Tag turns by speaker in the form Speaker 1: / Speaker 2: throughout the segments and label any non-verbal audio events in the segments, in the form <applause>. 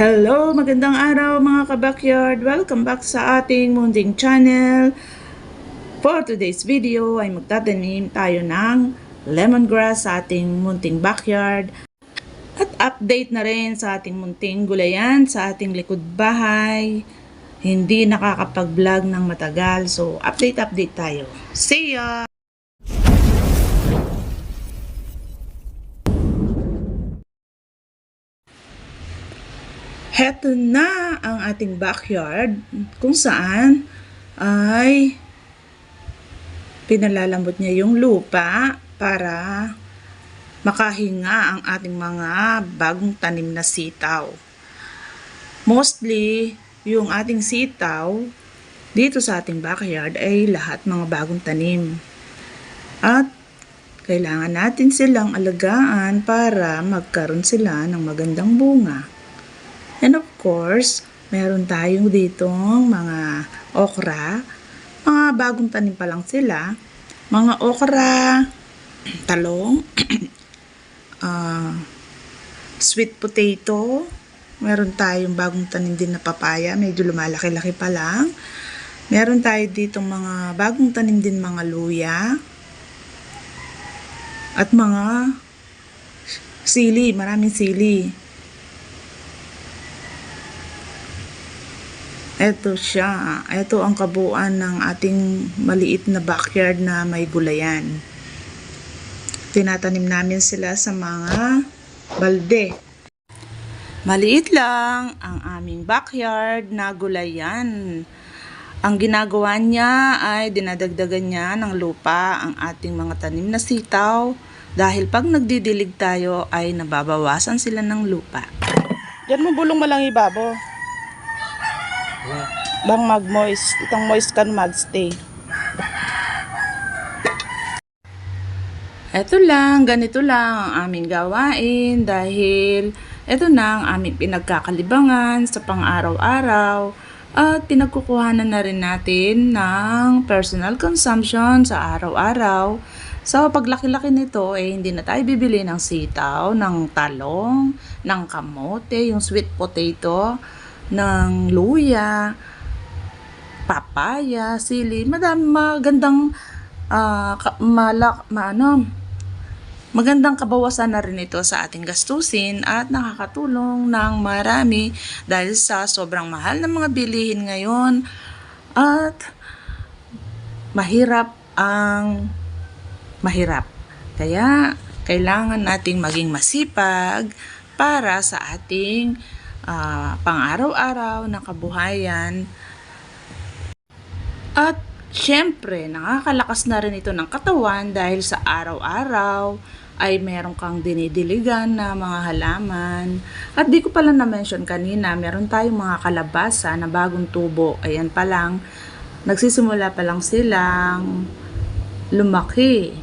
Speaker 1: Hello, magandang araw mga kabakyard. Welcome back sa ating Munding Channel. For today's video ay magtatanim tayo ng lemongrass sa ating munting backyard. At update na rin sa ating munting gulayan sa ating likod bahay. Hindi nakakapag-vlog ng matagal. So, update-update tayo. See ya! Heto na ang ating backyard kung saan ay pinalalambot niya yung lupa para makahinga ang ating mga bagong tanim na sitaw. Mostly, yung ating sitaw dito sa ating backyard ay lahat mga bagong tanim. At kailangan natin silang alagaan para magkaroon sila ng magandang bunga. Course, meron tayong ditong mga okra. Mga bagong tanim pa lang sila. Mga okra, talong, <clears throat> ah, sweet potato. Meron tayong bagong tanim din na papaya. Medyo lumalaki-laki pa lang. Meron tayo ditong mga bagong tanim din mga luya. At mga sili, maraming sili. Ito siya. Ito ang kabuuan ng ating maliit na backyard na may gulayan. Tinatanim namin sila sa mga balde. Maliit lang ang aming backyard na gulayan. Ang ginagawa niya ay dinadagdagan niya ng lupa ang ating mga tanim na sitaw dahil pag nagdidilig tayo ay nababawasan sila ng lupa. Diyan mo bulong mo lang ibabo. Bang mag-moist. Itong moist kan mag-stay. Ito lang, ganito lang ang aming gawain dahil ito na ang aming pinagkakalibangan sa pang-araw-araw at pinagkukuhanan na rin natin ng personal consumption sa araw-araw. So, paglaki-laki nito, eh, hindi na tayo bibili ng sitaw, ng talong, ng kamote, yung sweet potato, ng luya, papaya, sili, madami magandang ah, ka- malak, maano, magandang kabawasan na rin ito sa ating gastusin at nakakatulong ng marami dahil sa sobrang mahal ng mga bilihin ngayon at mahirap ang mahirap. Kaya kailangan nating maging masipag para sa ating ah, pang-araw-araw na kabuhayan at syempre, nakakalakas na rin ito ng katawan dahil sa araw-araw ay meron kang dinidiligan na mga halaman. At di ko pala na-mention kanina, meron tayong mga kalabasa na bagong tubo. Ayan pa lang, nagsisimula pa lang silang lumaki.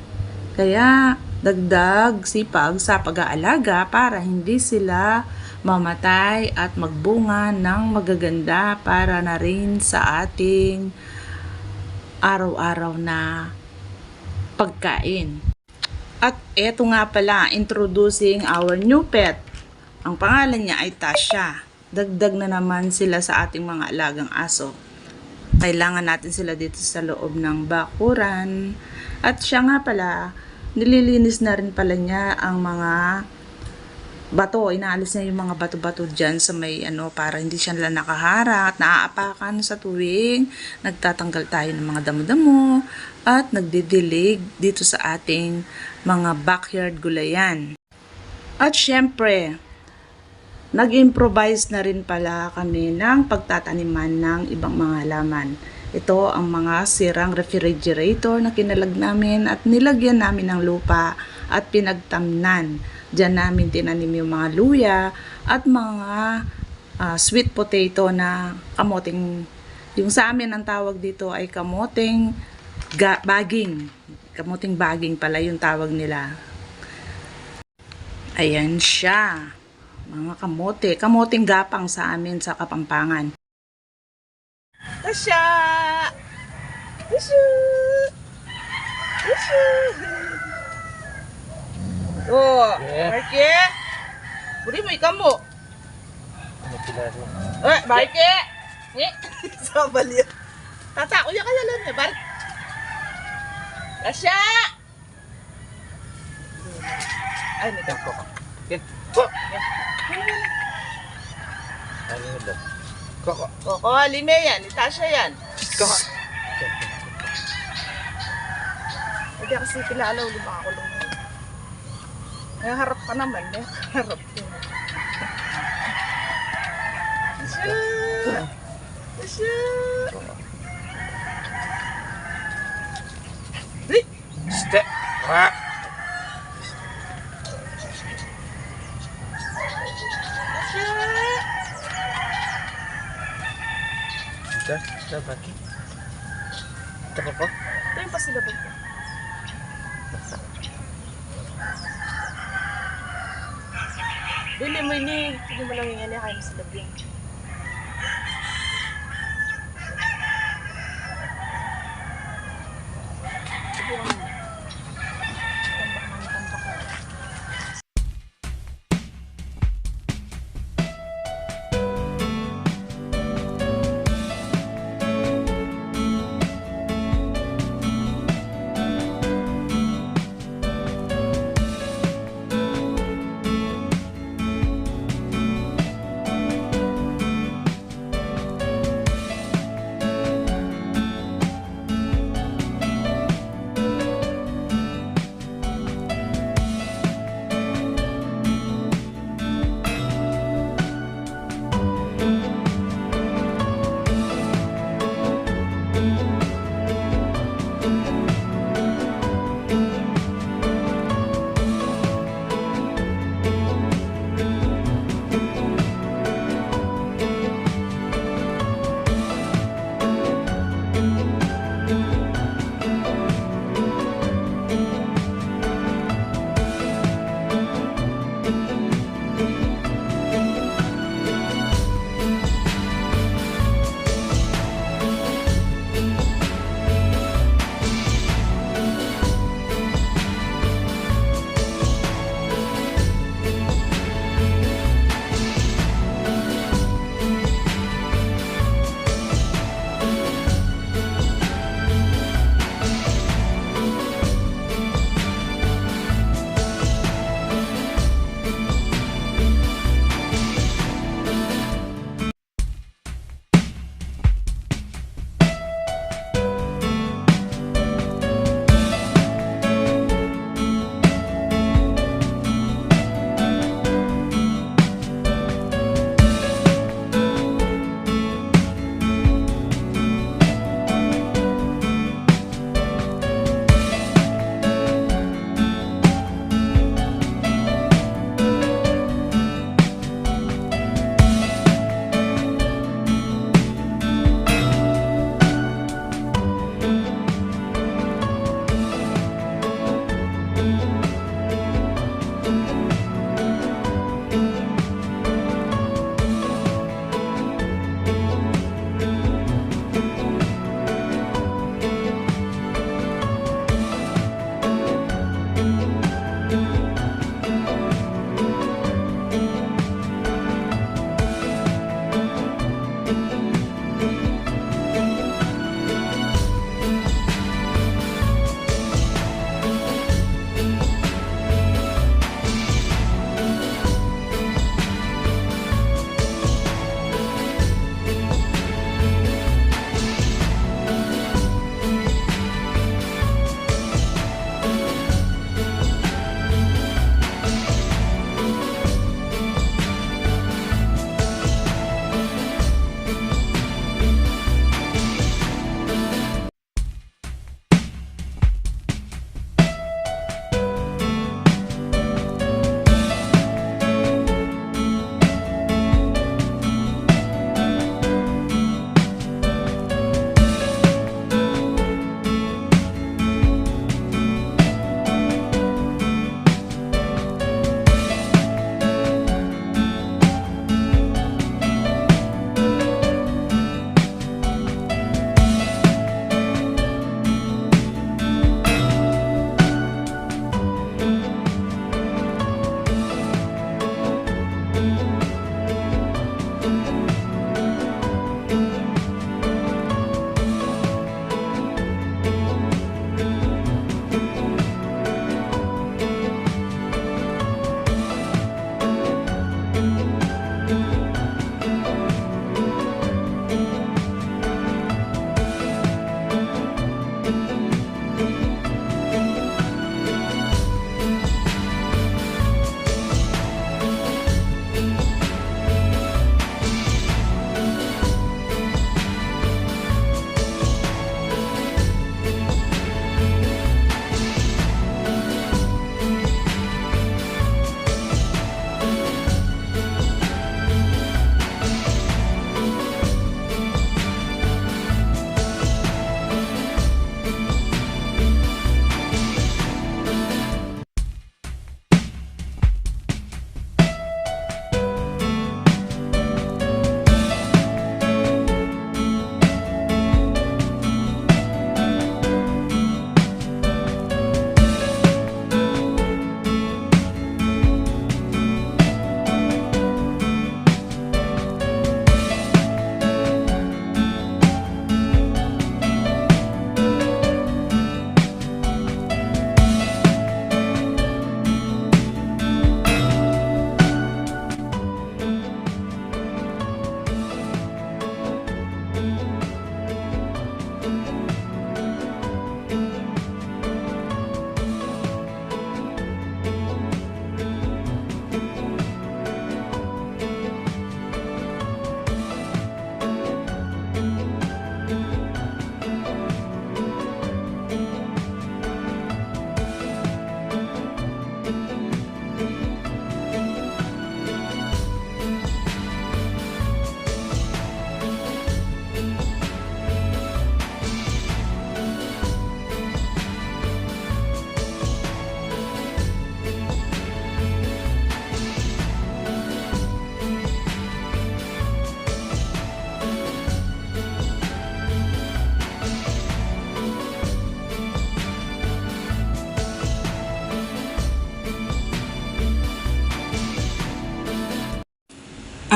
Speaker 1: Kaya dagdag sipag sa pag-aalaga para hindi sila mamatay at magbunga ng magaganda para na rin sa ating araw-araw na pagkain. At eto nga pala, introducing our new pet. Ang pangalan niya ay Tasha. Dagdag na naman sila sa ating mga alagang aso. Kailangan natin sila dito sa loob ng bakuran. At siya nga pala, nililinis na rin pala niya ang mga bato, inaalis niya yung mga bato-bato dyan sa may ano, para hindi siya nila nakaharap, naaapakan sa tuwing nagtatanggal tayo ng mga damo-damo at nagdidilig dito sa ating mga backyard gulayan. At syempre, nag-improvise na rin pala kami ng pagtataniman ng ibang mga halaman. Ito ang mga sirang refrigerator na kinalag namin at nilagyan namin ng lupa at pinagtamnan. Diyan namin tinanim yung mga luya at mga ah, sweet potato na kamoting yung sa amin ang tawag dito ay kamoting ga- baging. Kamoting baging pala yung tawag nila. Ayan siya. Mga kamote. Kamoting gapang sa amin sa Kapampangan. Tasha! Tasha! Tasha! Oh, Marky! Puri mo ikaw mo.
Speaker 2: lalo.
Speaker 1: Eh, Barke! Eh, <laughs> sabal yun. Tata, kuya ka lang eh, Barke. Kasya! Ay, nito ko.
Speaker 2: Yan. Ano yun daw? Koko.
Speaker 1: Koko, lime yan. Ni Tasha yan.
Speaker 2: Koko.
Speaker 1: Hindi kasi kilala ulit makakulong mo. May harap ka naman, may harap ka. Tasha! Tasha! Hey!
Speaker 2: Ste. Ah.
Speaker 1: Tasha!
Speaker 2: Ito. Ito, bakit? Ito ko po.
Speaker 1: Ito yung pasilabog ko. Bili mo ini, hindi lang yung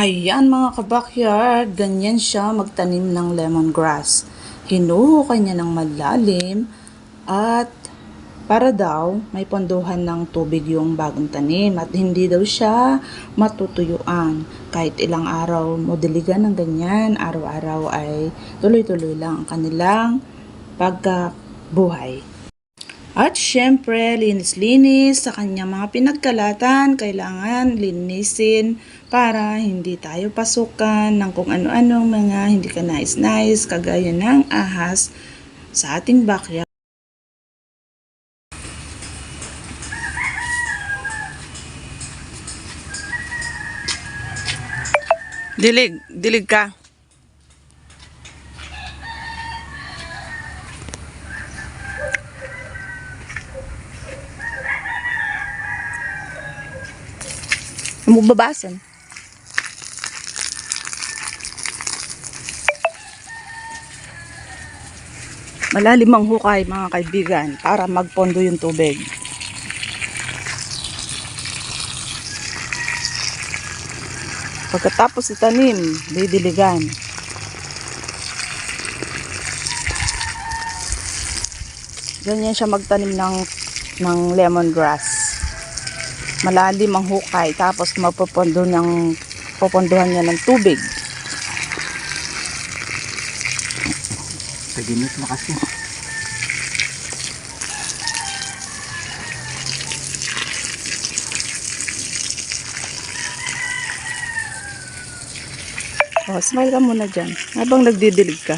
Speaker 1: Ayan mga kabakyard, ganyan siya magtanim ng lemongrass. Hinuhukay niya ng malalim at para daw may ponduhan ng tubig yung bagong tanim at hindi daw siya matutuyuan. Kahit ilang araw mo diligan ng ganyan, araw-araw ay tuloy-tuloy lang ang kanilang pagkabuhay. At syempre, linis-linis sa kanyang mga pinagkalatan, kailangan linisin para hindi tayo pasukan ng kung ano-anong mga hindi ka nais-nais, kagaya ng ahas sa ating backyard. Dilig, dilig ka. Magbabasan. Malalim ang hukay mga kaibigan para magpondo yung tubig. Pagkatapos itanim, didiligan. Ganyan siya magtanim ng, ng lemongrass malalim ang hukay tapos mapupondo ng pupondohan niya ng tubig.
Speaker 2: Taginit na kasi.
Speaker 1: Oh, smile ka muna dyan habang nagdidilig ka.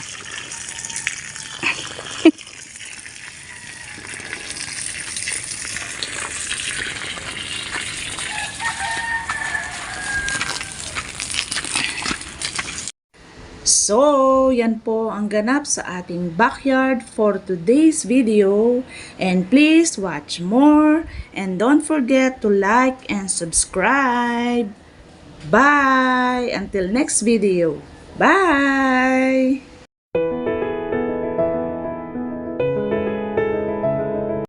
Speaker 1: So, yan po ang ganap sa ating backyard for today's video. And please watch more. And don't forget to like and subscribe. Bye! Until next video. Bye!